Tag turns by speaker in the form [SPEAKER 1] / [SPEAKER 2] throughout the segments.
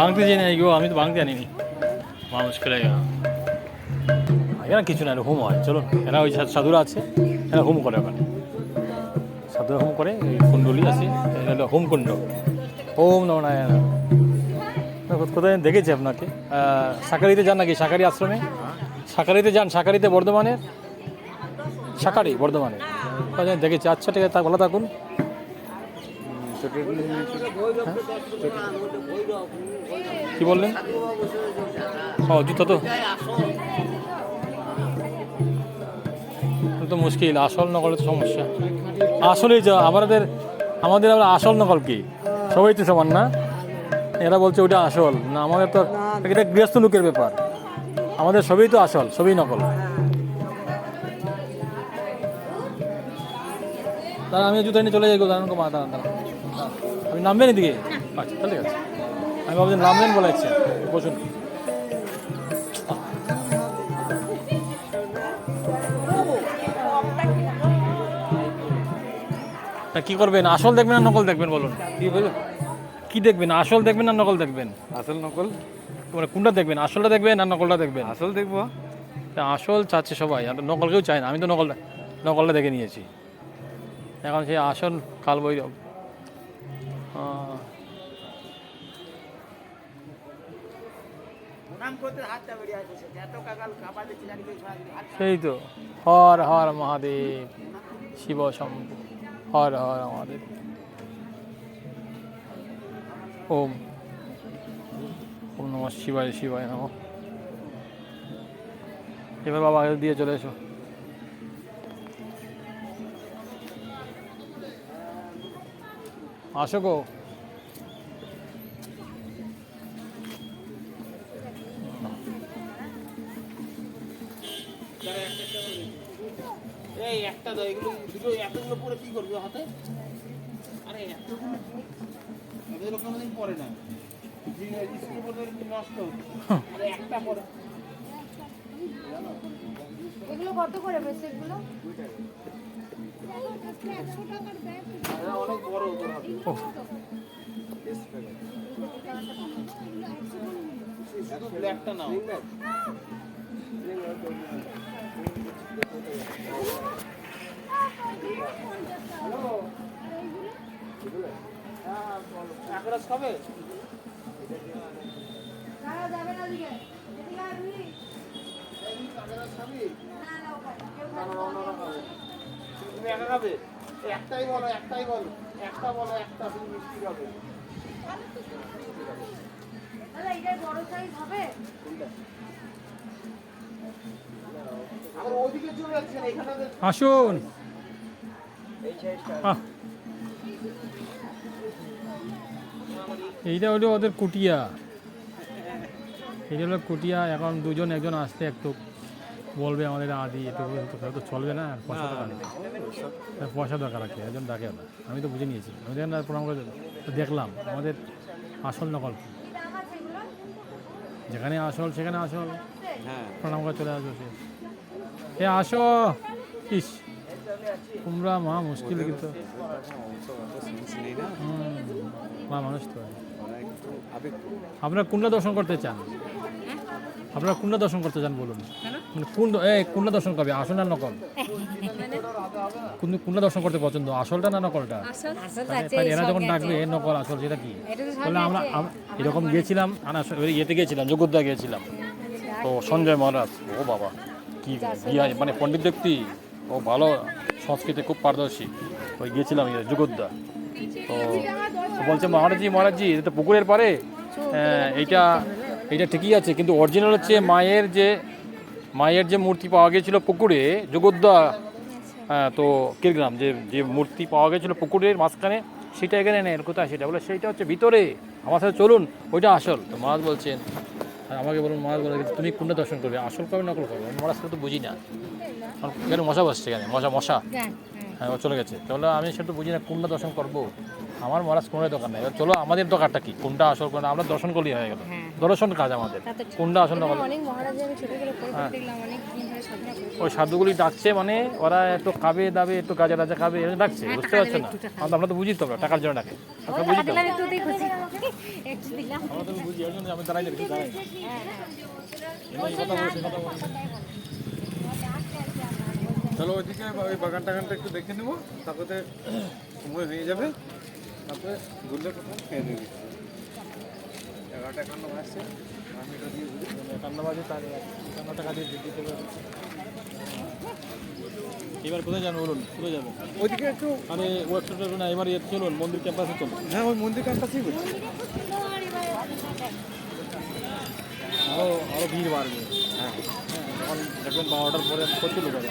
[SPEAKER 1] ভাঙতে জানি না গো, আমি তো ভাঙতে জানিনি মা মুশকিল হয়ে এরা কিছু না হোম হয়। চলো, এরা ওই সাধুরা আছে, এরা হোম করে ওখানে। সাধুরা হোম করে, এই কুণ্ডলি আছে এটা হলো হোম কুণ্ড ওম নম নারায়ণ। কোথায় দেখেছি আপনাকে? সাকারিতে যান নাকি? সাকারি আশ্রমে? সাকারিতে যান সাকারিতে বর্ধমানের? সাকারি বর্ধমানে দেখেছি? আচ্ছা ঠিক আছে, তা ভালো থাকুন। কি বললেন? ও, জুতো তো। তো মুশকিল, আসল নকলের তো সমস্যা। আসলেই যা, আমাদের আমাদের আবার আসল নকল কি? সবাই তো সমান না? এরা বলছে ওটা আসল। না, আমাদের তো এটা গৃহস্থ লোকের ব্যাপার। আমাদের সবই তো আসল, সবই নকল। দাঁড়া আমি জুতো নিয়ে চলে যাই গো, দাঁড়ান মা, দাঁড়ান দাঁড়ান। নামবেন এদিকে? আচ্ছা তাহলে ঠিক আছে। আমি ভাবছি নামবেন বলে ইচ্ছে বসুন। তা কি করবেন? আসল দেখবেন না নকল দেখবেন বলুন।
[SPEAKER 2] কি বলুন?
[SPEAKER 1] কি দেখবেন? আসল দেখবেন না নকল দেখবেন?
[SPEAKER 2] আসল নকল?
[SPEAKER 1] মানে কোনটা দেখবেন? আসলটা দেখবেন না নকলটা দেখবেন?
[SPEAKER 2] আসল দেখব।
[SPEAKER 1] তা আসল চাচ্ছে সবাই। আর নকল কেউ চায় না। আমি তো নকলটা নকলটা দেখে নিয়েছি। এখন সেই আসল কাল বই সেই তো। হর হর মহাদেব। শিব শম্ভু। হর হর মহাদেব। ওম। ওম নম শিবায় শিবায় নম। এবার বাবা দিয়ে চলে এসো। আসো গো।
[SPEAKER 3] এই একটা দাও এগুলো দুটো এতগুলো পরে কি করবি হাতে? আরে এতগুলো এদের কোনোদিন পরে না। নষ্ট আরে একটা পরে।
[SPEAKER 4] এগুলো কত করে বেশি
[SPEAKER 3] একটা নাও এক রাস খাবে
[SPEAKER 4] যাবে না না না খাবে না।
[SPEAKER 3] তুমি একা খাবে? একটাই বলো একটাই বলো। একটা বলো একটা তুমি মিষ্টি খাবে।
[SPEAKER 4] দাদা এটাই বড় সাইজ হবে?
[SPEAKER 3] আবার ওইদিকে চলে যাচ্ছেন এখানে
[SPEAKER 1] আসুন। আহ। এইটা হলো ওদের কুটিয়া। এইটা হলো কুটিয়া এখন দুজন একজন আসতে একটু। বলবে আমাদের আদি একটু তাহলে তো চলবে না আর পয়সা দরকার নেই। হ্যাঁ, পয়সা দরকার আছে একজন ডাকে না। আমি তো বুঝে নিয়েছি। আমি দেখেন প্রণাম করে তো দেখলাম আমাদের আসল নকল। যেখানে আসল সেখানে আসল।
[SPEAKER 2] হ্যাঁ।
[SPEAKER 1] প্রণাম করে চলে আসো সে। এ আসো। ইস তোমরা মা মুশকিল কিন্তু। মা মানুষ তো। আপনারা কুন্ডা দর্শন করতে চান? আপনারা কুন্ডা দর্শন করতে চান বলুন। মানে কুণ্ড এ কুন্ডা দর্শন করবে আসল না নকল? কুন্ড- কুন্ডা দর্শন করতে পছন্দ আসলটা না নকলটা? তাহলে- তাহলে এরা যখন ডাকবে এ নকল আসল সেটা কি? বলে আমরা এরকম গিয়েছিলাম ওই ইয়েতে গিয়েছিলাম যোগদ্দা গিয়েছিলাম তো সঞ্জয় মহারাজ ও বাবা কি বিয়া মানে পণ্ডিত ব্যক্তি ও ভালো সংস্কৃতি খুব পারদর্শী। ওই গিয়েছিলাম যোগদ্দা তো বলছে মহারাজজি মহারাজজি এটা তো পুকুরের পারে হ্যাঁ, এইটা এইটা ঠিকই আছে কিন্তু অরিজিনাল হচ্ছে মায়ের যে মায়ের যে মূর্তি পাওয়া গিয়েছিল পুকুরে যোগদ্দা হ্যাঁ, তো কিরগ্রাম যে যে মূর্তি পাওয়া গেছিল পুকুরের মাঝখানে সেটা এখানে নেই কোথায় সেটা? বলে সেইটা হচ্ছে ভিতরে। আমার সাথে চলুন ওইটা আসল। তো মহারাজ বলছেন আর আমাকে বলুন মহারাজ বলে তুমি কোনটা দর্শন করবে? আসল কবে নকল করবে? আমি মহারাজ তো বুঝি না। এখানে মশা বসছে এখানে? মশা মশা? হ্যাঁ চলে গেছে। তাহলে আমি সেটা তো বুঝি না কোনটা দর্শন করব? আমার মহারাজ কোনটাই দোকান নেই। এবার চলো আমাদের দোকানটা কি? কোনটা আসল কোনটা? আমরা দর্শন করলেই হয়ে গেল। দর্শন কাজ আমাদের। কোনটা আসল হ্যাঁ।
[SPEAKER 4] দেখলাম অনেক দিন ধরে সাধনা করে
[SPEAKER 1] ওই সাধুগুলি ডাকছে মানে ওরা একটু খাবে দাবে একটু গাজা রাজা খাবে এরকম ডাকছে বুঝতে পারছ না? আমরা- আমরা তো বুঝি তো আমরা, টাকার জন্য ডাকে। আমরা বুঝি তো।
[SPEAKER 4] একটু দিয়ে খুশি একটু দিলাম।
[SPEAKER 1] আমরা তো বুঝি ওই আমি দাঁড়াই
[SPEAKER 2] চলো ওইদিকে ওই বাগান টাগানটা একটু দেখে নেব তারপরে সময় হয়ে যাবে। তারপরে খেয়ে দেবে এগারোটা একান্ন আসছে আমি এটা দিয়ে ঘুরি।
[SPEAKER 1] একান্ন বাজে তার একান্ন টাকা দিয়ে দিতে এবার কোথায় যাবেন বলুন? কোথায় যাবেন?
[SPEAKER 2] ওইদিকে একটু
[SPEAKER 1] মানে ওয়েবসাইটে না এবার ইয়ে চলুন মন্দির ক্যাম্পাসে চলুন।
[SPEAKER 2] হ্যাঁ ওই মন্দির কাছটাতেই ঘুরছি
[SPEAKER 1] আরও আরও ভিড় বাড়বে। হ্যাঁ। যখন দেখবেন বারোটার পরে প্রচুর লোক হবে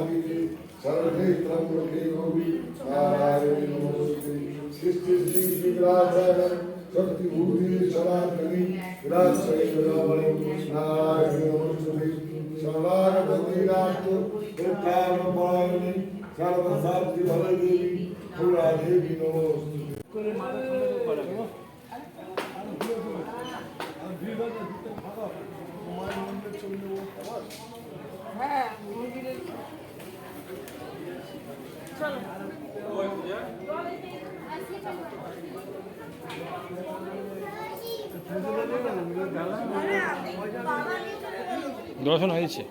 [SPEAKER 5] सर्वार्थसाधिके सर्वे त्र्यम्बके गौरी नारायणे नमोस्तुते सृष्टि श्री विग्रहाचार्य शक्तिभूति सनातनी विराजय नारायणे नमोस्तुते सर्वागति नाथ उत्थानपायिनी सर्वसाधि भलदेवी फुलादेवी नमोस्तुते
[SPEAKER 1] দর্শন হয়েছে।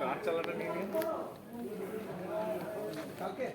[SPEAKER 2] কার চালাটা নিয়ে নিন?
[SPEAKER 1] কালকে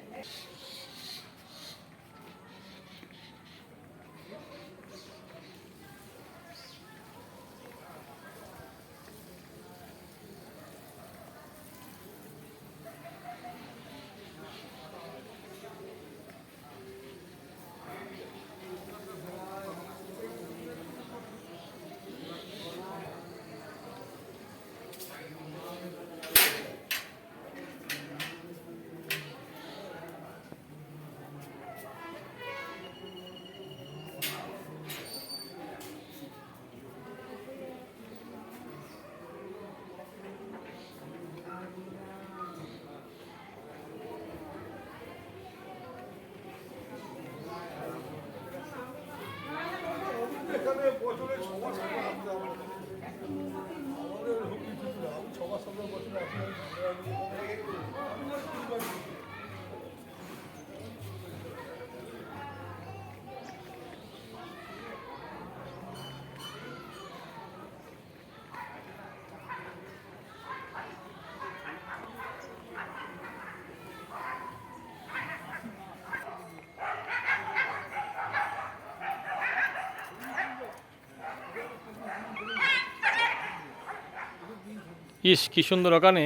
[SPEAKER 1] ইস, কি সুন্দর ওখানে।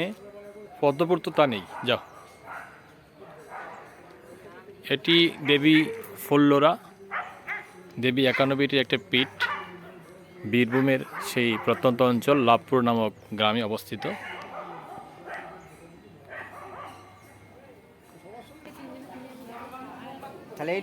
[SPEAKER 1] পদ্মপুর তো তা নেই, যাও। এটি দেবী ফুল্লোরা। দেবী একানব্বইটি একটা পীঠ, বীরভূমের সেই প্রত্যন্ত অঞ্চল, লাভপুর নামক গ্রামে অবস্থিত।
[SPEAKER 2] তাহলে